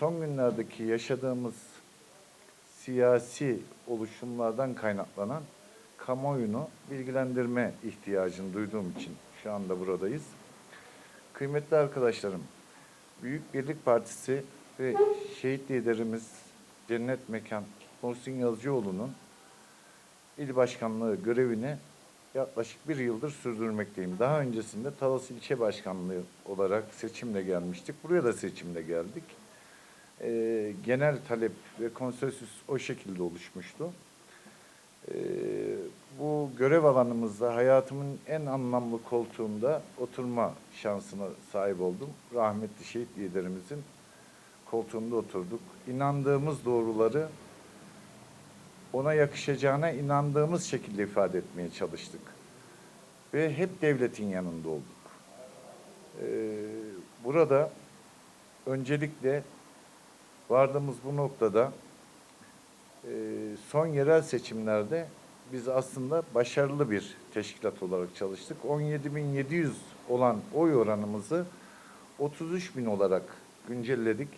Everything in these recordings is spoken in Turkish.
son günlerdeki yaşadığımız siyasi oluşumlardan kaynaklanan kamuoyunu bilgilendirme ihtiyacını duyduğum için şu anda buradayız. Kıymetli arkadaşlarım, Büyük Birlik Partisi ve şehit liderimiz Cennet Mekan Muhsin Yazıcıoğlu'nun il başkanlığı görevini yaklaşık bir yıldır sürdürmekteyim. Daha öncesinde Talas İlçe Başkanlığı olarak seçimle gelmiştik. Buraya da seçimle geldik. Ee, genel talep ve konsensüs o şekilde oluşmuştu. Ee, bu görev alanımızda hayatımın en anlamlı koltuğunda oturma şansına sahip oldum. Rahmetli şehit liderimizin koltuğunda oturduk. İnandığımız doğruları ona yakışacağına inandığımız şekilde ifade etmeye çalıştık. Ve hep devletin yanında olduk. Ee, burada öncelikle vardığımız bu noktada e, son yerel seçimlerde biz aslında başarılı bir teşkilat olarak çalıştık. 17.700 olan oy oranımızı 33.000 olarak güncelledik.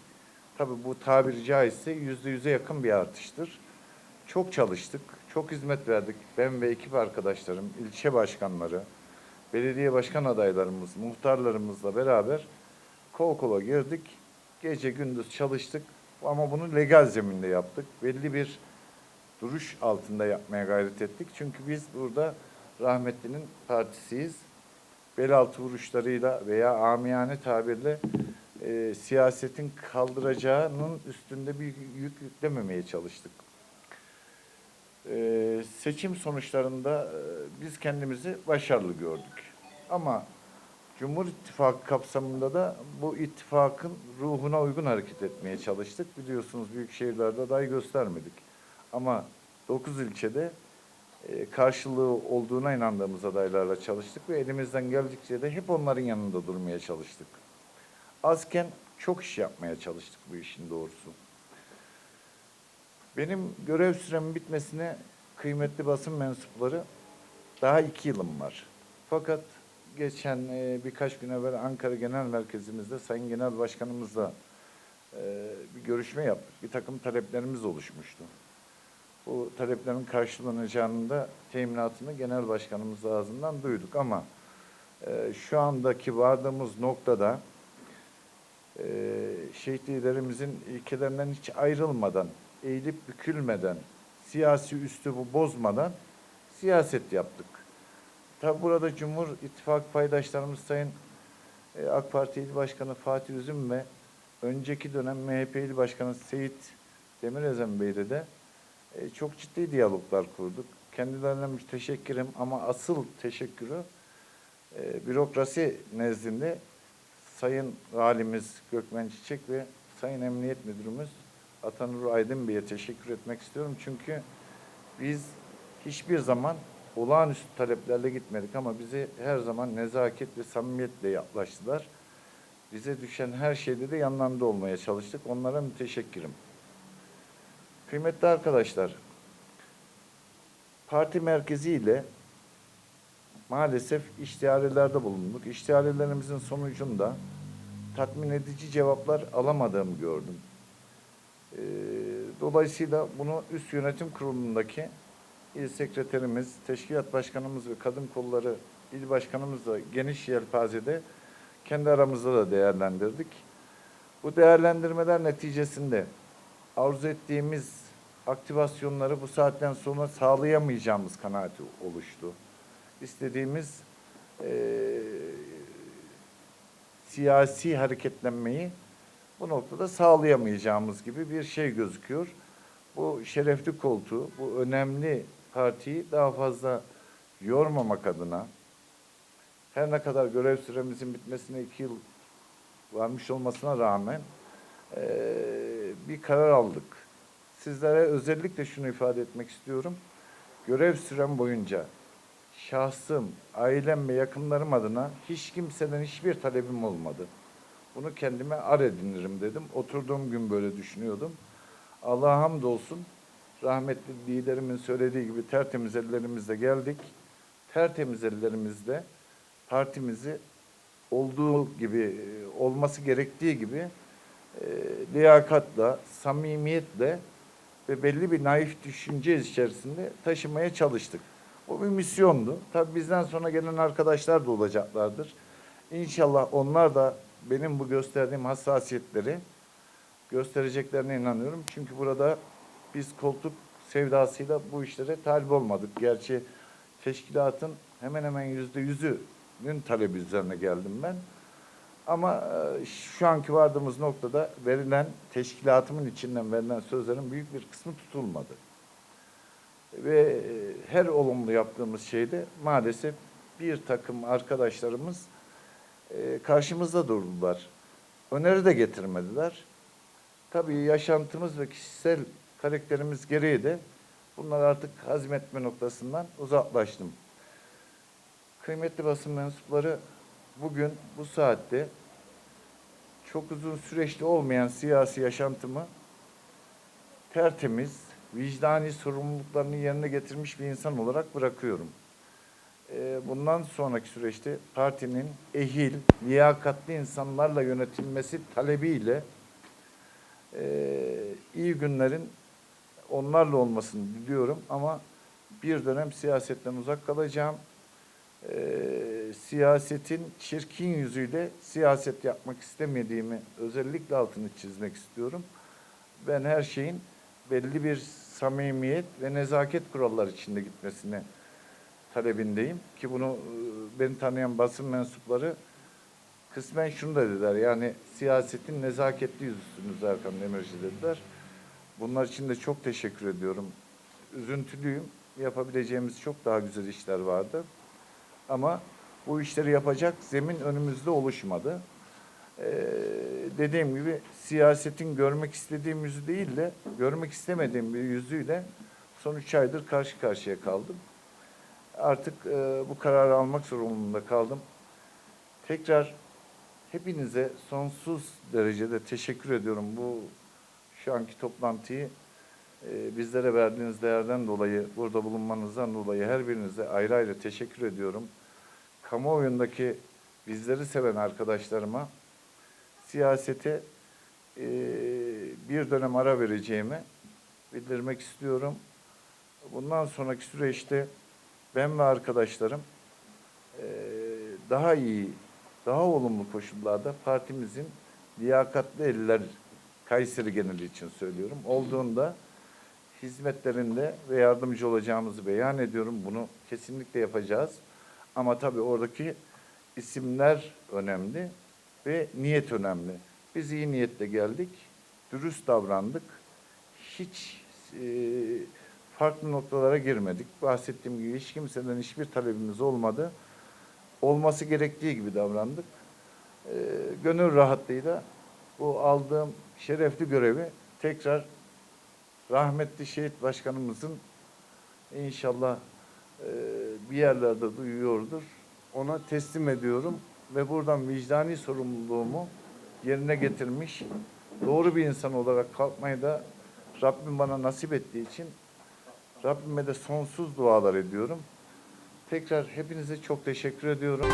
Tabii bu tabiri caizse yüzde yüze yakın bir artıştır. Çok çalıştık, çok hizmet verdik. Ben ve ekip arkadaşlarım, ilçe başkanları, belediye başkan adaylarımız, muhtarlarımızla beraber kol kola girdik. Gece gündüz çalıştık ama bunu legal zeminde yaptık. Belli bir duruş altında yapmaya gayret ettik. Çünkü biz burada rahmetlinin partisiyiz. Bel altı vuruşlarıyla veya amiyane tabirle e, siyasetin kaldıracağının üstünde bir yük yüklememeye çalıştık. E, seçim sonuçlarında e, biz kendimizi başarılı gördük. Ama Cumhur İttifakı kapsamında da bu ittifakın ruhuna uygun hareket etmeye çalıştık. Biliyorsunuz büyük şehirlerde aday göstermedik. Ama 9 ilçede e, karşılığı olduğuna inandığımız adaylarla çalıştık ve elimizden geldikçe de hep onların yanında durmaya çalıştık. Azken çok iş yapmaya çalıştık bu işin doğrusu. Benim görev süremin bitmesine kıymetli basın mensupları daha iki yılım var. Fakat geçen e, birkaç gün evvel Ankara Genel Merkezimizde Sayın Genel Başkanımızla e, bir görüşme yaptık. Bir takım taleplerimiz oluşmuştu. Bu taleplerin karşılanacağını da teminatını Genel Başkanımız ağzından duyduk ama e, şu andaki vardığımız noktada e, şehit liderimizin ilkelerinden hiç ayrılmadan, eğilip bükülmeden, siyasi üslubu bozmadan siyaset yaptık. Tabi burada Cumhur İttifak paydaşlarımız Sayın e, AK Parti İl Başkanı Fatih Üzüm ve önceki dönem MHP İl Başkanı Seyit Demirezen Bey'le de e, çok ciddi diyaloglar kurduk. Kendilerine müteşekkirim ama asıl teşekkürü e, bürokrasi nezdinde Sayın Valimiz Gökmen Çiçek ve Sayın Emniyet Müdürümüz Atanur Aydın Bey'e teşekkür etmek istiyorum. Çünkü biz hiçbir zaman olağanüstü taleplerle gitmedik ama bizi her zaman nezaket ve samimiyetle yaklaştılar. Bize düşen her şeyde de yanlarında olmaya çalıştık. Onlara müteşekkirim. Kıymetli arkadaşlar, parti merkeziyle maalesef iştiharelerde bulunduk. İştiharelerimizin sonucunda tatmin edici cevaplar alamadığımı gördüm. Ee, dolayısıyla bunu üst yönetim kurulundaki il sekreterimiz, teşkilat başkanımız ve kadın kolları il başkanımızla geniş yelpazede kendi aramızda da değerlendirdik. Bu değerlendirmeler neticesinde arzu ettiğimiz aktivasyonları bu saatten sonra sağlayamayacağımız kanaati oluştu. İstediğimiz eee, siyasi hareketlenmeyi bu noktada sağlayamayacağımız gibi bir şey gözüküyor. Bu şerefli koltuğu, bu önemli partiyi daha fazla yormamak adına her ne kadar görev süremizin bitmesine iki yıl varmış olmasına rağmen eee, bir karar aldık. Sizlere özellikle şunu ifade etmek istiyorum. Görev sürem boyunca şahsım, ailem ve yakınlarım adına hiç kimseden hiçbir talebim olmadı. Bunu kendime ar edinirim dedim. Oturduğum gün böyle düşünüyordum. Allah'a hamdolsun rahmetli liderimin söylediği gibi tertemiz ellerimizle geldik. Tertemiz ellerimizle partimizi olduğu gibi, olması gerektiği gibi e, liyakatla, samimiyetle ve belli bir naif düşünce içerisinde taşımaya çalıştık. Bu bir misyondu. Tabii bizden sonra gelen arkadaşlar da olacaklardır. İnşallah onlar da benim bu gösterdiğim hassasiyetleri göstereceklerine inanıyorum. Çünkü burada biz koltuk sevdasıyla bu işlere talip olmadık. Gerçi teşkilatın hemen hemen yüzde yüzünün talebi üzerine geldim ben. Ama e, şu anki vardığımız noktada verilen teşkilatımın içinden verilen sözlerin büyük bir kısmı tutulmadı. Ve e, her olumlu yaptığımız şeyde maalesef bir takım arkadaşlarımız e, karşımızda durdular. Öneri de getirmediler. Tabii yaşantımız ve kişisel karakterimiz gereği de bunlar artık hazmetme noktasından uzaklaştım. Kıymetli basın mensupları bugün bu saatte çok uzun süreçli olmayan siyasi yaşantımı tertemiz, vicdani sorumluluklarını yerine getirmiş bir insan olarak bırakıyorum. Ee, Bundan sonraki süreçte partinin ehil, liyakatli insanlarla yönetilmesi talebiyle e, iyi günlerin onlarla olmasını diliyorum ama bir dönem siyasetten uzak kalacağım. Ee, siyasetin çirkin yüzüyle siyaset yapmak istemediğimi özellikle altını çizmek istiyorum. Ben her şeyin belli bir samimiyet ve nezaket kuralları içinde gitmesini talebindeyim. Ki bunu e, beni tanıyan basın mensupları kısmen şunu da dediler. Yani siyasetin nezaketli yüzüsünüz Erkan Demirci dediler. Bunlar için de çok teşekkür ediyorum. Üzüntülüyüm. Yapabileceğimiz çok daha güzel işler vardı. Ama bu işleri yapacak zemin önümüzde oluşmadı. Ee, dediğim gibi siyasetin görmek istediğim yüzü değil de görmek istemediğim bir yüzüyle son üç aydır karşı karşıya kaldım. Artık e, bu kararı almak zorunda kaldım. Tekrar hepinize sonsuz derecede teşekkür ediyorum bu şu anki toplantıyı e, bizlere verdiğiniz değerden dolayı, burada bulunmanızdan dolayı her birinize ayrı ayrı teşekkür ediyorum. Kamuoyundaki bizleri seven arkadaşlarıma siyasete e, bir dönem ara vereceğimi bildirmek istiyorum. Bundan sonraki süreçte ben ve arkadaşlarım e, daha iyi, daha olumlu koşullarda partimizin liyakatli eller Kayseri geneli için söylüyorum. Olduğunda hizmetlerinde ve yardımcı olacağımızı beyan ediyorum. Bunu kesinlikle yapacağız. Ama tabii oradaki isimler önemli ve niyet önemli. Biz iyi niyetle geldik, dürüst davrandık. Hiç e, farklı noktalara girmedik. Bahsettiğim gibi hiç kimseden hiçbir talebimiz olmadı. Olması gerektiği gibi davrandık. E, gönül rahatlığıyla bu aldığım şerefli görevi tekrar rahmetli şehit başkanımızın inşallah e, bir yerlerde duyuyordur. Ona teslim ediyorum ve buradan vicdani sorumluluğumu yerine getirmiş doğru bir insan olarak kalkmayı da Rabbim bana nasip ettiği için Rabbime de sonsuz dualar ediyorum. Tekrar hepinize çok teşekkür ediyorum.